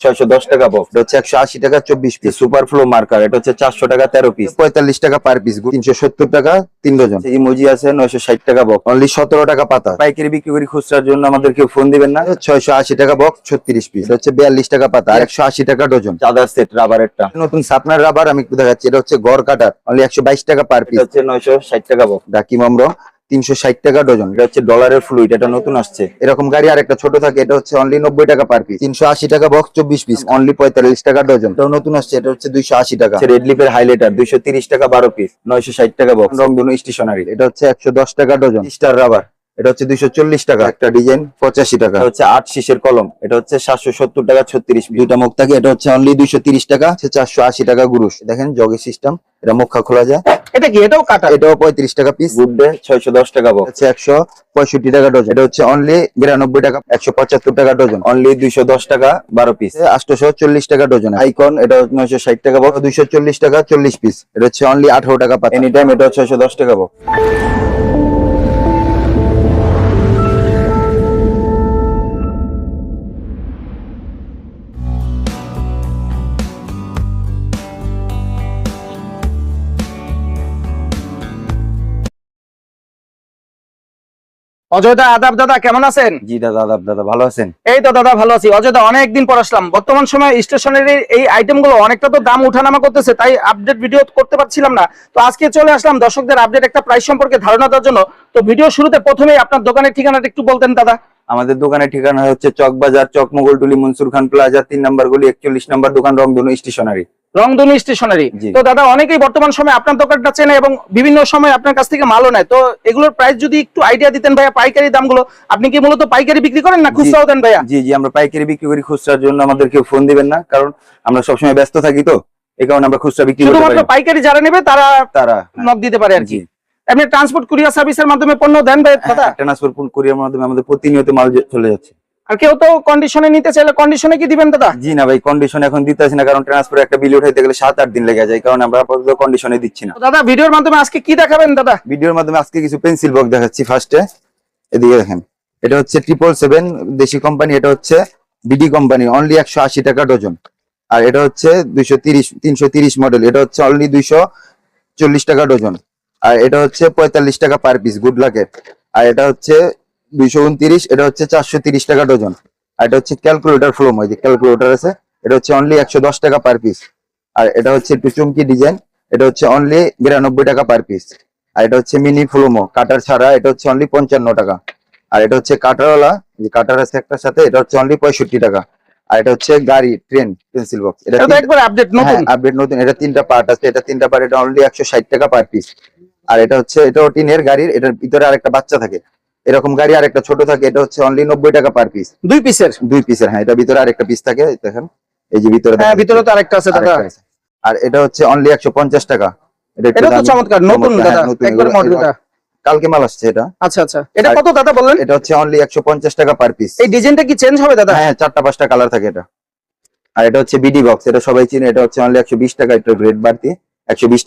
ছয়শো দশ টাকা বক্স এটা হচ্ছে একশো আশি টাকা চব্বিশ পিস সুপার ফ্লো মার্কার এটা হচ্ছে চারশো টাকা তেরো পিস পঁয়তাল্লিশ টাকা পার পিস তিনশো সত্তর টাকা তিন ডজন আছে নয়শো ষাট টাকা বক্স অনলি সতেরো টাকা পাতা। পাইকারি বিক্রি করি খুচরার জন্য আমাদেরকে ফোন দিবেন না। ছয়শো আশি টাকা বক্স ছত্রিশ পিস এটা হচ্ছে বিয়াল্লিশ টাকা পাতা আর একশো আশি টাকা ডজন চাদার সেট রাবারেরটা নতুন সাপনার রাবার আমি দেখাচ্ছি এটা হচ্ছে গড় কাটার। অনলি একশো বাইশ টাকা পার পিস হচ্ছে নয়শো ষাট টাকা বক্স ডাকি মামরো তিনশো ষাট টাকা ডজন। এটা হচ্ছে ডলারের ফ্লুইড এটা নতুন আসছে। এরকম গাড়ি আর একটা ছোট থাকে এটা হচ্ছে অনলি নব্বই টাকা পার পিস তিনশো আশি টাকা বক্স চব্বিশ পিস অনলি পঁয়তাল্লিশ টাকা ডজন। এটাও নতুন আসছে এটা হচ্ছে দুইশো আশি টাকা। রেড লিপের হাইলাইটার দুইশো তিরিশ টাকা বারো পিস নয়শো ষাট টাকা বক্স রংধনু স্টেশনারি এটা হচ্ছে একশো দশ টাকা ডজন। স্টার রাবার এটা হচ্ছে দুইশো চল্লিশ টাকা। একটা ডিজাইন পঁচাশি টাকা। হচ্ছে আট শীষের কলম। এটা হচ্ছে সাতশো সত্তর টাকা ছত্রিশ দুইটা মুখ থাকে এটা হচ্ছে অনলি দুইশো তিরিশ টাকা চারশো আশি টাকা গুরুশ। দেখেন জগের সিস্টেম এটা মুখা খোলা যায়। এটা কি? এটাও কাটা? এটাও পঁয়ত্রিশ টাকা পিস গুড ডে ছয়শো দশ টাকা বক্স হচ্ছে একশো পঁয়ষট্টি টাকা ডজন এটা হচ্ছে অনলি বিরানব্বই টাকা একশো পঁচাত্তর টাকা ডজন অনলি দুইশো দশ টাকা বারো পিস আটশোশো চল্লিশ টাকা ডজন আইকন এটা নয়শো ষাট টাকা বক্স দুইশো চল্লিশ টাকা চল্লিশ পিস এটা হচ্ছে অনলি আঠারো টাকা এনি টাইম এটা ছয়শো দশ টাকা বক্স অজয় দা আদাব দাদা কেমন আছেন? জি দাদা দাদা দাদা ভালো আছেন? এই তো দাদা ভালো আছি। অনেকদিন পর আসলাম। বর্তমান সময়ে স্টেশনারি এই আইটেমগুলো অনেকটা তো দাম উঠানামা করতেছে তাই আপডেট ভিডিও করতে পারছিলাম না। তো আজকে চলে আসলাম দর্শকদের আপডেট একটা প্রাইস সম্পর্কে ধারণা দেওয়ার জন্য। তো ভিডিও শুরুতে প্রথমেই আপনার দোকানের ঠিকানাটা একটু বলতেন দাদা। আমাদের দোকানের ঠিকানা হচ্ছে চক বাজার চক মোগলটুলি মনসুর খান প্লাজা তিন নম্বর গলি একচল্লিশ নম্বর দোকান রংধনু স্টেশনারি। রংধনু স্টেশনারি। তো দাদা অনেকেই বর্তমান সময়ে আপনার দোকানটা চেনে এবং বিভিন্ন সময় আপনার কাছ থেকে মালও নেয়। তো এগুলোর প্রাইস যদি একটু আইডিয়া দিতেন ভাইয়া পাইকারি দামগুলো আপনি কি মূলত পাইকারি বিক্রি করেন না খুচরাও দেন ভাইয়া? জি জি আমরা পাইকারি বিক্রি করি খুচরার জন্য আমাদের কেউ ফোন দিবেন না কারণ আমরা সবসময় ব্যস্ত থাকি তো এই কারণে আমরা খুচরা বিক্রি শুধুমাত্র পাইকারি যারা নেবে তারা তারা নক দিতে পারে আর কি। আপনি ট্রান্সপোর্ট কুরিয়ার সার্ভিসের মাধ্যমে পণ্য দেন ভাই দাদা ট্রান্সফার কুরিয়ার মাধ্যমে আমাদের প্রতিনিয়ত মাল চলে যাচ্ছে। আর কেউ তো কন্ডিশনে নিতে চাইলে কন্ডিশনে কি দিবেন দাদা? জি না ভাই কন্ডিশন এখন দিতে আসি না কারণ ট্রান্সফার একটা বিল উঠাইতে গেলে সাত আট দিন লেগে যায় কারণ আমরা আপাতত কন্ডিশনে দিচ্ছি না। দাদা ভিডিওর মাধ্যমে আজকে কি দেখাবেন দাদা? ভিডিওর মাধ্যমে আজকে কিছু পেন্সিল বক্স দেখাচ্ছি ফার্স্টে এদিকে দেখেন এটা হচ্ছে ট্রিপল সেভেন দেশি কোম্পানি এটা হচ্ছে বিডি কোম্পানি অনলি একশো আশি টাকা ডজন আর এটা হচ্ছে দুইশো তিরিশ তিনশো তিরিশ মডেল এটা হচ্ছে অনলি দুইশো চল্লিশ টাকা ডজন আর এটা হচ্ছে পঁয়তাল্লিশ টাকা পার পিস গুড লাকের আর এটা হচ্ছে দুইশো উনত্রিশ এটা হচ্ছে চারশো তিরিশ টাকা ডজন আর এটা হচ্ছে ক্যালকুলেটর ফ্লোম ওই যে ক্যালকুলেটর আছে এটা হচ্ছে অনলি একশো দশ টাকা পার পিস আর এটা হচ্ছে একটু চুমকি ডিজাইন এটা হচ্ছে অনলি বিরানব্বই টাকা পার পিস আর এটা হচ্ছে মিনি ফ্লোমো কাটার ছাড়া এটা হচ্ছে অনলি পঞ্চান্ন টাকা আর এটা হচ্ছে কাটারওয়ালা যে কাটার আছে একটার সাথে এটা হচ্ছে অনলি পঁয়ষট্টি টাকা আর এটা হচ্ছে গাড়ি ট্রেন পেন্সিল বক্স এটা এটা একবার আপডেট নতুন হ্যাঁ আপডেট নতুন এটা তিনটা পার্ট আছে এটা তিনটা পার্ট এটা অনলি একশো ষাট টাকা পার পিস আর এটা হচ্ছে এটাও টিনের গাড়ির এটার ভিতরে আরেকটা বাচ্চা থাকে এরকম গাড়ি আরেকটা ছোট থাকে এটা হচ্ছে অনলি নব্বই টাকা পার পিস দুই পিসের দুই পিসের হ্যাঁ এটা ভিতরে আরেকটা পিস থাকে দেখেন এই যে ভিতরে হ্যাঁ ভিতরে তো আরেকটা আছে দাদা। আর এটা হচ্ছে অনলি একশো পঞ্চাশ টাকা। এটা তো চমৎকার নতুন দাদা হ্যাঁ, একবার মডেলটা কালকে মাল আসছে এটা। আচ্ছা আচ্ছা। এটা কত দাদা বললেন এটা হচ্ছে অনলি একশো পঞ্চাশ টাকা পার পিস এই ডিজাইনটা কি চেঞ্জ হবে দাদা? হ্যাঁ চারটা পাঁচটা কালার থাকে এটা। আর এটা হচ্ছে বিডি বক্স এটা সবাই চিনে এটা হচ্ছে অনলি একশো বিশ টাকা একটু বাড়তি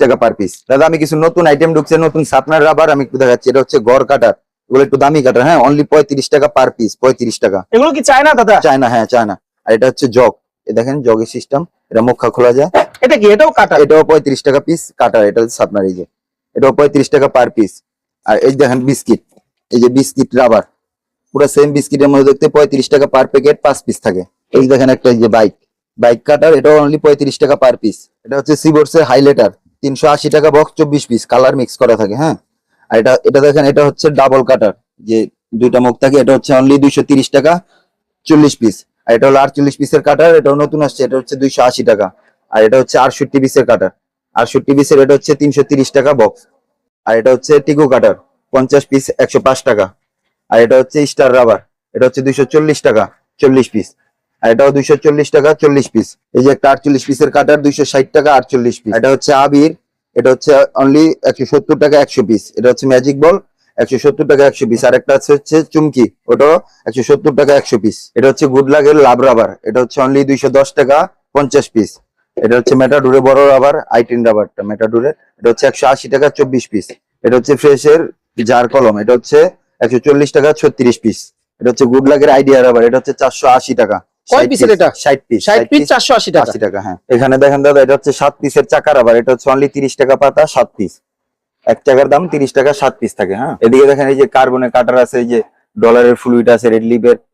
টাকা পার পিস দাদা আমি কিছু নতুন আইটেম ঢুকছে নতুন সাপনার রাবার আমি একটু দেখাচ্ছি এটা হচ্ছে গড় কাটার। এগুলো একটু দামি কাটার হ্যাঁ অনলি পঁয়ত্রিশ টাকা পার পিস পঁয়ত্রিশ টাকা। এগুলো কি চায় না দাদা? চায়না হ্যাঁ চায়না। আর এটা হচ্ছে জগ। এ দেখেন জগের সিস্টেম এটা মুখা খোলা যায়। এটা কি এটাও কাটা এটাও পঁয়ত্রিশ টাকা পিস কাটার এটা আপনার এই যে এটাও পঁয়ত্রিশ টাকা পার পিস আর এই দেখেন বিস্কিট এই যে বিস্কিট রাবার পুরো সেম বিস্কিটের মধ্যে দেখতে পঁয়ত্রিশ টাকা পার প্যাকেট পাঁচ পিস থাকে। এই দেখেন একটা এই যে বাইক বাইক কাটার এটাও অনলি পঁয়ত্রিশ টাকা পার পিস এটা হচ্ছে সিবোর্ডস এর হাইলাইটার তিনশো আশি টাকা বক্স চব্বিশ পিস কালার মিক্স করা থাকে হ্যাঁ। আর এটা এটা দেখেন, এটা হচ্ছে ডাবল কাটার যে দুইটা মুখ থাকে, এটা হচ্ছে অনলি দুইশো টাকা, চল্লিশ পিস আর এটা হলো আটচল্লিশ পিসের কাটার এটাও নতুন আসছে, এটা হচ্ছে দুইশো আশি টাকা। আর এটা হচ্ছে আটষট্টি পিসের কাটার আটষট্টি পিসের এটা হচ্ছে তিনশো টাকা বক্স আর এটা হচ্ছে টিকু কাটার পঞ্চাশ পিস একশো পাঁচ টাকা। আর এটা হচ্ছে স্টার রাবার এটা হচ্ছে দুইশো চল্লিশ টাকা, চল্লিশ পিস আর এটাও দুইশো চল্লিশ টাকা, চল্লিশ পিস এই যে একটা আটচল্লিশ পিসের কাটার দুইশো ষাট টাকা, আটচল্লিশ পিস এটা হচ্ছে আবির এটা হচ্ছে অনলি একশো সত্তর টাকা একশো পিস এটা হচ্ছে ম্যাজিক বল একশো সত্তর টাকা একশো পিস আর একটা আছে হচ্ছে চুমকি ওটাও একশো সত্তর টাকা একশো পিস এটা হচ্ছে গুড লাগের লাভ রাবার এটা হচ্ছে অনলি দুইশো দশ টাকা পঞ্চাশ পিস এটা হচ্ছে মেটাডুরে বড় রাবার আইটিন রাবারটা মেটাডুরে এটা হচ্ছে একশো আশি টাকা চব্বিশ পিস এটা হচ্ছে ফ্রেশের জার কলম এটা হচ্ছে একশো চল্লিশ টাকা ছত্রিশ পিস এটা হচ্ছে গুড লাগের আইডিয়া রাবার এটা হচ্ছে চারশো আশি টাকা কয় পিসের এটা? ষাট পিস ষাট পিস চারশো আশি টাকা। আশি টাকা হ্যাঁ। এখানে দেখেন দাদা এটা হচ্ছে পিসের চাকার আবার এটা হচ্ছে অনলি তিরিশ টাকা পাতা পিস এক টাকার দাম তিরিশ টাকা সাত পিস থাকে হ্যাঁ। এদিকে দেখেন এই যে কার্বনের কাটার আছে এই যে ডলারের ফ্লুইড আছে রেড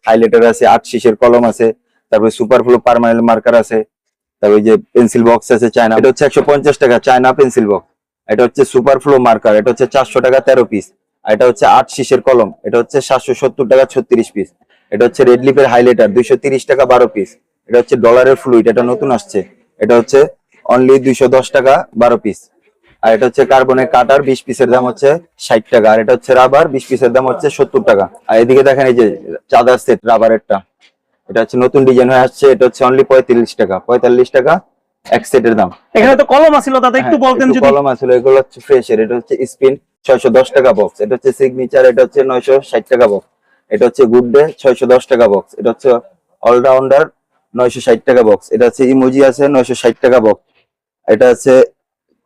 হাইলাইটার আছে আট কলম আছে তারপরে সুপার ফ্লো পার্মানেন্ট মার্কার আছে তারপরে যে পেন্সিল বক্স আছে চায়না এটা হচ্ছে একশো পঞ্চাশ টাকা চায়না পেন্সিল বক্স এটা হচ্ছে সুপার ফ্লো মার্কার এটা হচ্ছে চারশো টাকা তেরো পিস আর এটা হচ্ছে আট শিশের কলম এটা হচ্ছে সাতশো সত্তর টাকা ছত্রিশ পিস এটা হচ্ছে রেড লিপের হাইলাইটার দুইশো তিরিশ টাকা বারো পিস এটা হচ্ছে ডলারের ফ্লুইড এটা নতুন আসছে এটা হচ্ছে অনলি দুইশো দশ টাকা বারো পিস আর এটা হচ্ছে কার্বনের কাটার বিশ পিসের দাম হচ্ছে ষাট টাকা আর এটা হচ্ছে রাবার বিশ পিসের দাম হচ্ছে সত্তর টাকা আর এদিকে দেখেন এই যে চাদার সেট রাবারেরটা এটা হচ্ছে নতুন ডিজাইন হয়ে আসছে এটা হচ্ছে অনলি পঁয়তাল্লিশ টাকা পঁয়তাল্লিশ টাকা এক সেটের দাম এখানে তো কলম আছিল দাদা একটু হ্যাঁ, বলতেন যদি কলম আসলে এগুলো হচ্ছে ফ্রেশের এটা হচ্ছে স্পিন ছয়শো দশ টাকা বক্স এটা হচ্ছে সিগনেচার এটা হচ্ছে নয়শো ষাট টাকা বক্স এটা হচ্ছে গুড ডে ছয়শো দশ টাকা বক্স এটা হচ্ছে অলরাউন্ডার নয়শো ষাট টাকা বক্স এটা হচ্ছে ইমোজি আছে নয়শো ষাট টাকা বক্স এটা হচ্ছে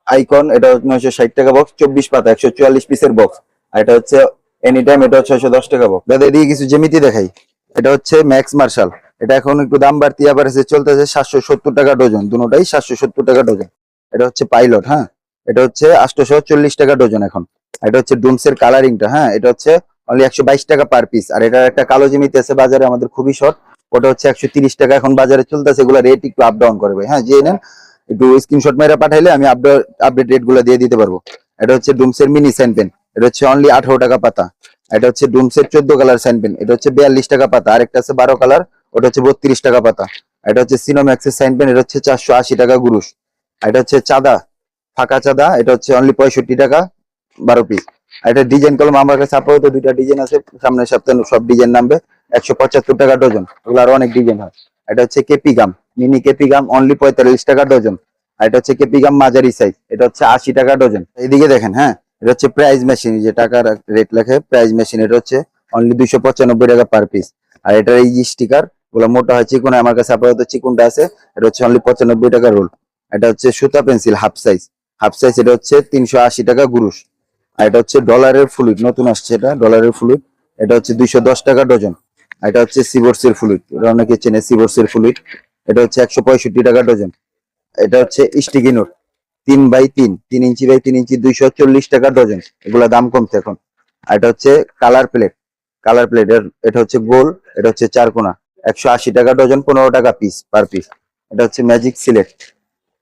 আইকন এটা নয়শো ষাট টাকা বক্স চব্বিশ পাতা একশো চুয়াল্লিশ পিসের বক্স আর এটা হচ্ছে এনি টাইম এটা ছয়শো দশ টাকা বক্স দাদা এদিকে কিছু জেমিতি দেখাই এটা হচ্ছে ম্যাক্স মার্শাল এটা এখন একটু দাম বাড়তি আবার চলতেছে সাতশো সত্তর টাকা ডজন দুটোটাই সাতশো সত্তর টাকা ডজন এটা হচ্ছে পাইলট হ্যাঁ এটা হচ্ছে আটশোশো চল্লিশ টাকা ডজন এখন এটা হচ্ছে ডুমসের কালারিংটা হ্যাঁ এটা হচ্ছে অনলি একশো বাইশ টাকা পার পিস আর এটার একটা কালো জমিতে আছে, বাজারে আমাদের খুবই শর্ট ওটা হচ্ছে একশো টাকা। এখন বাজারে চলতেছে, এগুলো রেট একটু আপ ডাউন করবে হ্যাঁ যে নেন, একটু স্ক্রিনশট মেরে পাঠাইলে আমি আপডেট রেটগুলো দিয়ে দিতে পারব। এটা হচ্ছে ডুমসের মিনি সাইন পেন এটা হচ্ছে অনলি আঠারো টাকা পাতা। এটা হচ্ছে ডুমসের চোদ্দ কালার সাইন পেন এটা হচ্ছে বিয়াল্লিশ টাকা পাতা। আরেকটা আছে বারো কালার ওটা হচ্ছে বত্রিশ টাকা পাতা। এটা হচ্ছে সিনোম্যাক্সের সাইন পেন এটা হচ্ছে চারশো আশি টাকা গুরুশ। এটা হচ্ছে চাঁদা, ফাঁকা চাঁদা। এটা হচ্ছে অনলি পঁয়ষট্টি টাকা, বারো পিস এটা ডিজাইন কলম আমার কাছে আপাতত দুইটা ডিজাইন আছে, সামনের সপ্তাহে সব ডিজাইন নামবে। একশো পঁচাত্তর টাকা ডজন, ওগুলো আরও অনেক ডিজাইন হয়। এটা হচ্ছে KP gum, mini KP gum only পঁয়তাল্লিশ টাকা ডজন। আর এটা হচ্ছে কেপি গাম মাঝারি সাইজ এটা হচ্ছে আশি টাকা ডজন। এইদিকে দেখেন হ্যাঁ? এটা হচ্ছে প্রাইস মেশিন যে টাকার রেট লেখে প্রাইস মেশিন এটা হচ্ছে অনলি দুইশো পঁচানব্বই টাকা পার পিস আর এটার এই স্টিকার ওগুলো মোটা হয় চিকুন, আমার কাছে আপাতত চিকুনটা আছে, এটা হচ্ছে অনলি পঁচানব্বই টাকা রোল এটা হচ্ছে সুতা pencil half size half size এটা হচ্ছে তিনশো আশি টাকা গুরুশ। আর এটা হচ্ছে ডলারের ফ্লুইড নতুন আসছে এটা ডলারের ফ্লুইড এটা হচ্ছে দুইশো দশ টাকা ডজন আর এটা হচ্ছে সিবোর্সের ফ্লুইড এটা অনেকে চেনে সিবোর্সের ফ্লুইড এটা হচ্ছে একশো পঁয়ষট্টি টাকা ডজন এটা হচ্ছে স্টিকি নোট তিন বাই তিন তিন ইঞ্চি বাই তিন ইঞ্চি দুইশো চল্লিশ টাকা ডজন এগুলা দাম কমছে এখন আর এটা হচ্ছে কালার প্লেট কালার প্লেট এটা হচ্ছে গোল এটা হচ্ছে চারকোনা একশো আশি টাকা ডজন পনেরো টাকা পিস পার পিস এটা হচ্ছে ম্যাজিক সিলেট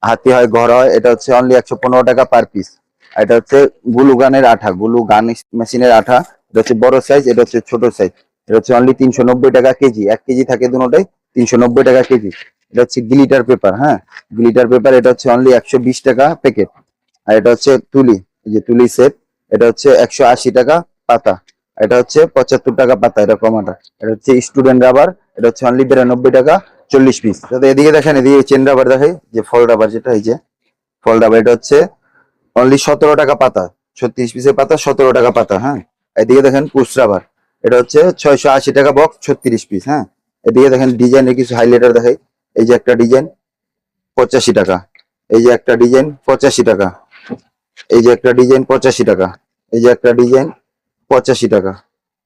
হাতি হয় ঘর হয় এটা হচ্ছে অনলি একশো পনেরো টাকা পার পিস এটা হচ্ছে গুলু গানের আঠা গুলু গান মেশিনের আঠা এটা হচ্ছে বড় সাইজ এটা হচ্ছে ছোট সাইজ এটা হচ্ছে অনলি তিনশো নব্বই টাকা কেজি এক কেজি থাকে দুটোটাই তিনশো টাকা কেজি এটা হচ্ছে গ্লিটার পেপার হ্যাঁ গ্লিটার পেপার এটা হচ্ছে অনলি একশো বিশ টাকা প্যাকেট আর এটা হচ্ছে তুলি যে তুলি সেট এটা হচ্ছে একশো আশি টাকা পাতা এটা হচ্ছে পঁচাত্তর টাকা পাতা এটা কমাটা এটা হচ্ছে স্টুডেন্ট রাবার এটা হচ্ছে অনলি বিরানব্বই টাকা চল্লিশ পিস এদিকে দেখেন এদিকে চেন রাবার দেখাই যে ফল রাবার যেটা এই যে ফল রাবার এটা হচ্ছে অনলি সতেরো টাকা পাতা। ছত্রিশ পিসের পাতা, সতেরো টাকা পাতা হ্যাঁ? এদিকে দেখেন পুষরাভার এটা হচ্ছে ছয়শো আশি টাকা বক্স ছত্রিশ পিস হ্যাঁ? এদিকে দেখেন ডিজাইনের কিছু হাইলাইটার দেখাই। এই যে একটা ডিজাইন পঁচাশি টাকা। এই যে একটা ডিজাইন পঁচাশি টাকা। এই যে একটা ডিজাইন পঁচাশি টাকা। এই যে একটা ডিজাইন পঁচাশি টাকা।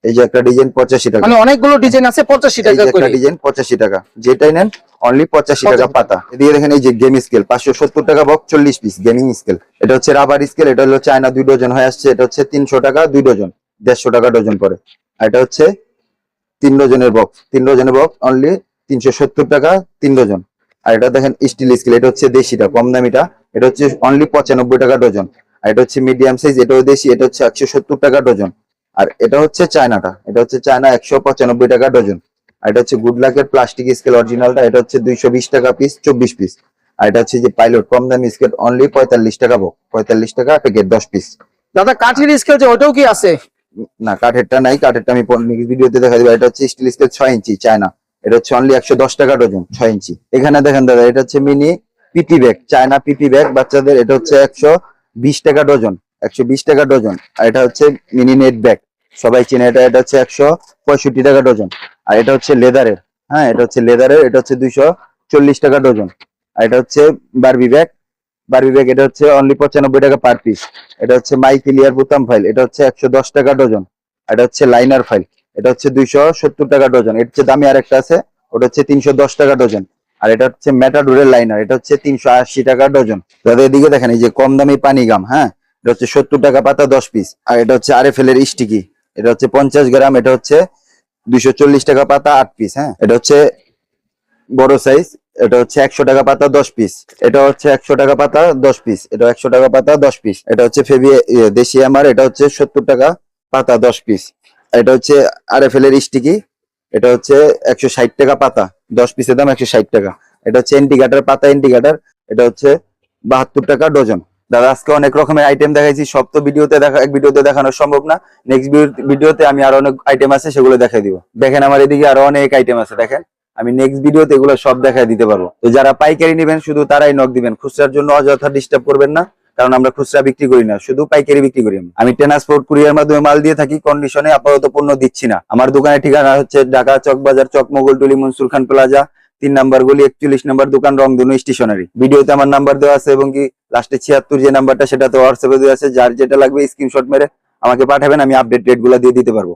এই যে একটা ডিজাইন পঁচাশি টাকা। মানে অনেকগুলো ডিজাইন আছে পঁচাশি টাকা একটা ডিজাইন পঁচাশি টাকা। যেটাই নেন অনলি পঁচাশি টাকা পাতা। এদিকে দেখেন এই যে গেম স্কেল পাঁচশো সত্তর টাকা বক্স চল্লিশ পিস গেমিং স্কেল এটা হচ্ছে রাবার স্কেল এটা হলো চায়না দুই ডজন হয়ে আসছে এটা হচ্ছে তিনশো টাকা দুই ডজন দেড়শো টাকা ডজন পরে। আর এটা হচ্ছে তিন ডজনের বক্স তিন ডজনের বক্স অনলি তিনশো সত্তর টাকা তিন ডজন আর এটা দেখেন স্টিল স্কেল এটা হচ্ছে দেশিটা কম দামিটা। এটা হচ্ছে অনলি পঁচানব্বই টাকা ডজন আর এটা হচ্ছে মিডিয়াম সাইজ এটাও দেশি এটা হচ্ছে একশো সত্তর টাকা ডজন আর এটা হচ্ছে চায়নাটা এটা হচ্ছে চায়না একশো পঁচানব্বই টাকা ডজন আর এটা হচ্ছে গুড লাকের প্লাস্টিক স্কেল অরিজিনালটা এটা হচ্ছে দুইশো বিশ টাকা পিস চব্বিশ পিস আর এটা হচ্ছে যে পাইলট কম দামি স্কেল অনলি পঁয়তাল্লিশ টাকা বক পঁয়তাল্লিশ টাকা প্যাকেট দশ পিস দাদা কাঠের স্কেল যে ওটাও কি আছে না কাঠেরটা নাই কাঠেরটা আমি ভিডিওতে দেখা দিবো এটা হচ্ছে স্টিল স্কেল ছয় ইঞ্চি চায়না এটা হচ্ছে অনলি একশো দশ টাকা ডজন ছয় ইঞ্চি এখানে দেখেন দাদা এটা হচ্ছে mini PP bag China PP bag বাচ্চাদের এটা হচ্ছে একশো বিশ টাকা ডজন একশো বিশ টাকা ডজন আর এটা হচ্ছে মিনি নেট ব্যাগ সবাই চেনে এটা এটা হচ্ছে একশো পঁয়ষট্টি টাকা ডজন আর এটা হচ্ছে লেদারের হ্যাঁ এটা হচ্ছে লেদারের এটা হচ্ছে দুইশো চল্লিশ টাকা ডজন আর এটা হচ্ছে বারবি ব্যাগ বারবি ব্যাগ এটা হচ্ছে অনলি পঁচানব্বই টাকা পার পিস এটা হচ্ছে মাই ক্লিয়ার বোতাম ফাইল এটা হচ্ছে একশো দশ টাকা ডজন এটা হচ্ছে লাইনার ফাইল এটা হচ্ছে দুইশো সত্তর টাকা ডজন এর চেয়ে দামি আরেকটা আছে ওটা হচ্ছে তিনশো দশ টাকা ডজন আর এটা হচ্ছে মেটাডোরের লাইনার এটা হচ্ছে তিনশো আশি টাকা ডজন দাদা এদিকে দেখেন এই যে কম দামি পানি গাম হ্যাঁ এটা হচ্ছে সত্তর টাকা পাতা দশ পিস আর এটা হচ্ছে আর এর স্টিকি এটা হচ্ছে পঞ্চাশ গ্রাম এটা হচ্ছে দুইশো চল্লিশ টাকা পাতা আট পিস হ্যাঁ এটা হচ্ছে বড় সাইজ এটা হচ্ছে একশো টাকা পাতা দশ পিস এটা হচ্ছে একশো টাকা পাতা দশ পিস এটা একশো টাকা পাতা দশ পিস এটা হচ্ছে ফেবি ইয়ে, দেশি আমার এটা হচ্ছে সত্তর টাকা পাতা দশ পিস এটা হচ্ছে আর এফ এর স্টিকি এটা হচ্ছে একশো ষাট টাকা পাতা দশ পিসের দাম একশো ষাট টাকা এটা হচ্ছে এন্টিগাটার পাতা এন্টিগাটার এটা হচ্ছে বাহাত্তর টাকা ডজন দাদা, আজকে অনেক রকমের আইটেম দেখাইছি। সব তো ভিডিওতে দেখা এক ভিডিওতে দেখানো সম্ভব না। নেক্সট ভিডিওতে আমি আরও অনেক আইটেম আছে, সেগুলো দেখাই দিব। দেখেন আমার এদিকে আরও অনেক আইটেম আছে, দেখেন। আমি নেক্সট ভিডিওতে এগুলো সব দেখাই দিতে পারব। তো যারা পাইকারি নেবেন, শুধু তারাই নক দিবেন। খুচরার জন্য অযথা ডিস্টার্ব করবেন না, কারণ আমরা খুচরা বিক্রি করি না। শুধু পাইকারি বিক্রি করি আমি। ট্রান্সপোর্ট কুরিয়ার মাধ্যমে মাল দিয়ে থাকি কন্ডিশনে আপাতত পণ্য দিচ্ছি না। আমার দোকানের ঠিকানা হচ্ছে ঢাকা চকবাজার চক মোগলটুলি মনসুর খান প্লাজা তিন নাম্বার গুলি, একচল্লিশ নাম্বার দোকান রং রংধনু স্টেশনারি। ভিডিওতে আমার নাম্বার দেওয়া আছে এবং কি লাস্টে ছিয়াত্তর যে নাম্বারটা সেটা তো হোয়াটসঅ্যাপে দেওয়া আছে। যার যেটা লাগবে স্ক্রিনশট মেরে আমাকে পাঠাবেন, আমি আপডেট ডেটগুলা দিয়ে দিতে পারব।